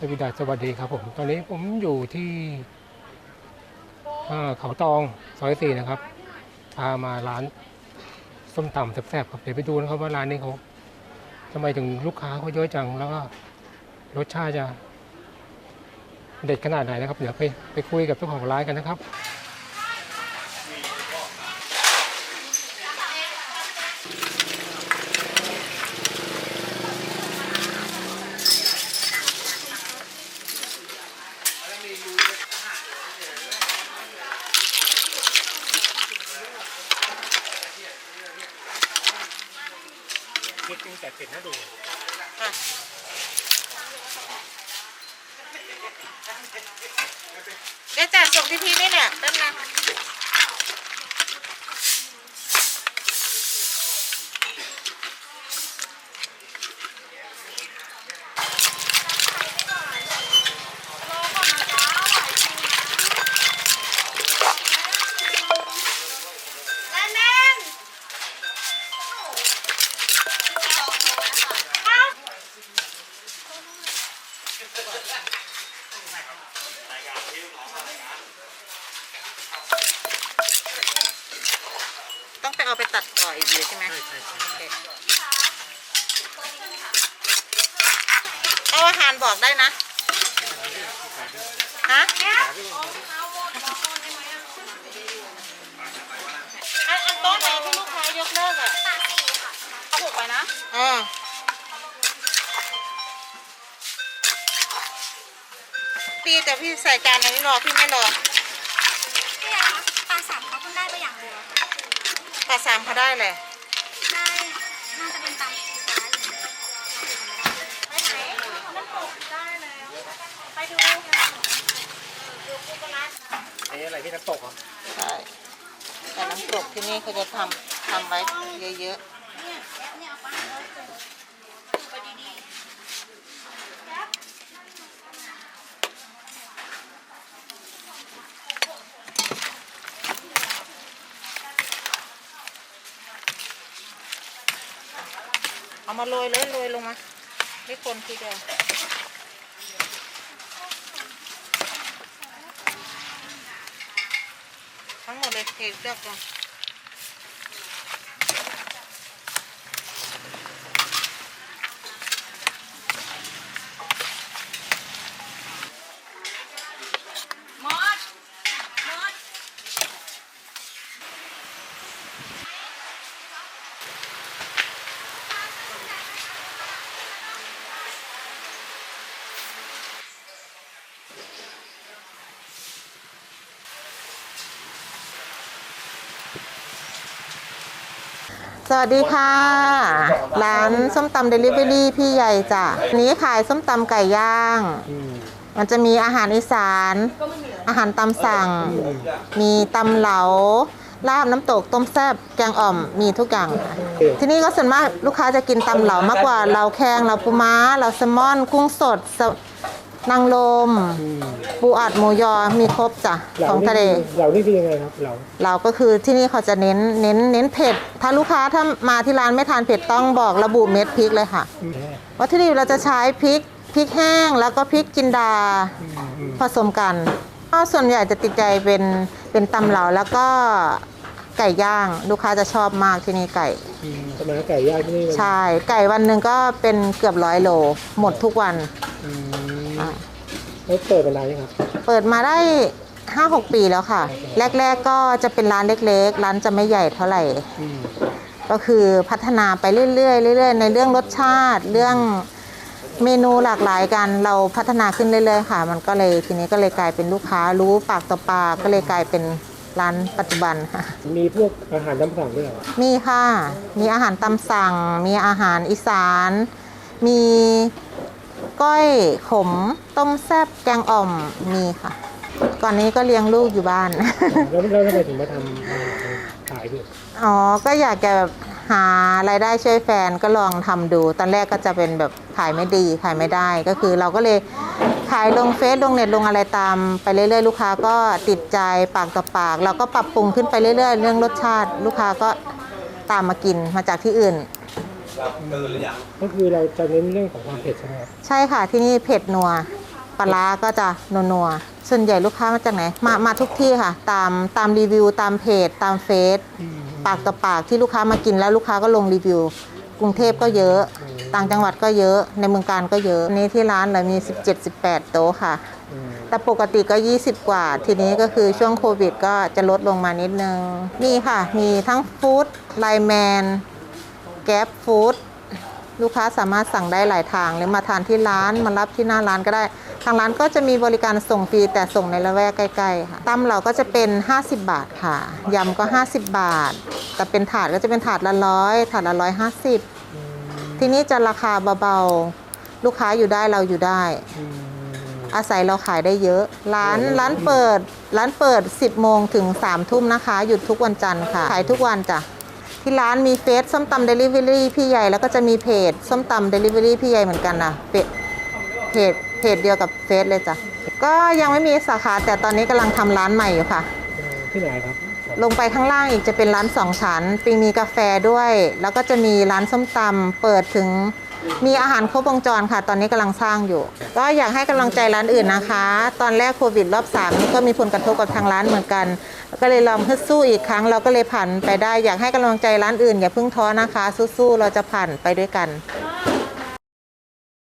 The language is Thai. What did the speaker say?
สวัสดีสวัสดีครับผม ตอนนี้ผมอยู่ที่เขาตองซอยสี่นะครับ พามาร้านส้มตำแซ่บๆครับ เดี๋ยวไปดูนะครับว่าร้านนี้เขาทำไมถึงลูกค้าเขาเยอะจัง แล้วก็รสชาติจะเด็ดขนาดไหนนะครับ เดี๋ยวไปไปคุยกับเจ้าของร้านกันนะครับ คิดจริงแต่ติดนะดูไดี๋ยวจัดส่งที่พี่นี่แหละแป๊บนึง ตัดก่อนอีกเดียวใช่ไหมโอเคเอาอาหารบอกได้นะฮะอันอันโต๊ะไหนที่ลูกค้ายกเลิกอะเอาหกไปนะอ่าพี่แต่พี่ใส่จานอันนี้รอพี่ไม่รอพี่คะปลา สามเขาเพิ่งได้ไปอย่างเดียวค่ะปลาสามเขาได้เลยได้น่าจะเป็นตำปูปลาอยู่ไปไหนน้ำตกได้แล้วไปดูดูปูปลาร้าอันนี้อะไรที่น้ำตกอะใช่แต่น้ำตกที่นี่เขาจะทำทำไว้เยอะเนี่ยเนี่ยเอาปลาร้าเจอไป เอามาโรยเลยโรยลงมาไม่คนทีเดียวทั้งหมดเลยเทเลือกก่อน สวัสดีค่ะ ร้านส้มตำเดลิเวอรี่พี่ใหญ่จ้ะอันนี้ขายส้มตำไก่ย่างอืมมันจะมีอาหารอีสาน อาหารตามสั่ง มีตำเหลา ลาบน้ำตกต้มแซ่บแกงอ่อมมีทุกอย่างค่ะที่นี่ก็ส่วนมากลูกค้าจะกินตำเหลามากกว่าเราแข้งเราปูม้า เราแซลมอน กุ้งสดส นางลม อืมปูอัดหมูยอมีครบจ้ะของทะเลเรานี่คือยังไงครับเราเราก็คือที่นี่เขาจะเน้นเน้นเน้นเผ็ด ถ้าลูกค้าถ้ามาที่ร้านไม่ทานเผ็ดต้องบอกระบุเม็ดพริกเลยค่ะ อืมวัตถุดิบเราจะใช้พริกพริกแห้งแล้วก็พริกจินดาอืมอืมผสมกันก็ส่วนใหญ่จะติดใจเป็นเป็นตำเหลาแล้วก็ไก่ย่างลูกค้าจะชอบมากที่นี่ไก่ อืมทำไมไก่ย่างที่นี่มันใช่ ไก่วันหนึ่งก็เป็นเกือบร้อยโล หมดทุกวันอืมอะ แล้วเปิดเป็นไรครับ เปิดมาได้ 5-6 ปีแล้วค่ะ แรก ๆก็จะเป็นร้านเล็กๆ ร้านจะไม่ใหญ่เท่าไหร่ อืมก็คือพัฒนาไปเรื่อยๆเรื่อยๆ ในเรื่องรสชาติ เรื่องเมนูหลากหลายกันเราพัฒนาขึ้นเรื่อยๆค่ะ มันก็เลยทีนี้ก็เลยกลายเป็นลูกค้ารู้ปากต่อปากก็เลยกลายเป็นร้านปัจจุบันค่ะ มีพวกอาหารตามสั่งด้วยเหรอมีค่ะ มีอาหารตามสั่ง มีอาหารอีสาน มี ก้อยขม ต้มแซ่บแกงอ่อมมีค่ะ ก่อนนี้ก็เลี้ยงลูกอยู่บ้าน แล้วแล้วทำไมถึงมาทำอาหารขายด้วยอ๋อ ก็อยากจะแบบหารายได้ช่วยแฟนก็ลองทำดู ตอนแรกก็จะเป็นแบบขายไม่ดีขายไม่ได้ก็คือเราก็เลยขายลงเฟซลงเน็ตลงอะไรตามไปเรื่อยๆ ลูกค้าก็ติดใจปากต่อปาก เราก็ปรับปรุงขึ้นไปเรื่อยๆ เรื่องรสชาติ ลูกค้าก็ตามมากินมาจากที่อื่น ก็คือเราจะเน้นเรื่องของความเผ็ดใช่ไหมครับใช่ค่ะที่นี่เผ็ดนัวอปลาร้าก็จะนัวๆส่วนใหญ่ลูกค้ามาจากไหน มามาทุกที่ค่ะ ตามตามรีวิว ตามเพจ ตามเฟซปากต่อปากที่ลูกค้ามากินแล้วลูกค้าก็ลงรีวิว กรุงเทพก็เยอะ ต่างจังหวัดก็เยอะในเมืองการก็เยอะอันนี้ที่ร้านเรามี 17-18 โต๊ะค่ะ แต่ปกติก็ 20 กว่า ทีนี้ก็คือช่วงโควิด ก็จะลดลงมานิดนึงนี่ค่ะ มีทั้งฟู้ดไลแมน แก๊ปฟู้ดลูกค้าสามารถสั่งได้หลายทาง หรือมาทานที่ร้านมารับที่หน้าร้านก็ได้ ทางร้านก็จะมีบริการส่งฟรีแต่ส่งในละแวกใกล้ๆค่ะตำเราก็จะเป็น 50 บาทค่ะยำก็ 50 บาท แต่เป็นถาดก็จะเป็นถาดละร้อยถาดละร้อยห้าสิบทีนี้จะราคาเบาๆลูกค้าอยู่ได้เราอยู่ได้ อาศัยเราขายได้เยอะ ร้านร้านเปิด ร้านเปิด 10โมงถึง3ทุ่มนะคะ หยุดทุกวันจันทร์ค่ะขายทุกวันจ้ะ ที่ร้านมีเฟซส้มตำเดลิเวอรี่พี่ใหญ่แล้วก็จะมีเพจส้มตำเดลิเวอรี่พี่ใหญ่เหมือนกันนะเพจเพจเพจเดียวกับเฟซเลยจ้ะก็ยังไม่มีสาขาแต่ตอนนี้กำลังทำร้านใหม่อยู่ค่ะ ที่ไหนครับลงไปข้างล่างอีกจะเป็นร้านสองชั้นปีมีกาแฟด้วย แล้วก็จะมีร้านส้มตำเปิดถึงมีอาหารครบวงจรค่ะ ตอนนี้กำลังสร้างอยู่ ก็อยากให้กำลังใจร้านอื่นนะคะ ตอนแรกโควิดรอบสามนี่ก็มีผลกระทบกับทางร้านเหมือนกัน ก็เลยลองฮึดสู้อีกครั้ง เราก็เลยผ่านไปได้อยากให้กำลังใจร้านอื่น อย่าเพิ่งท้อนะคะ สู้ๆเราจะผ่านไปด้วยกัน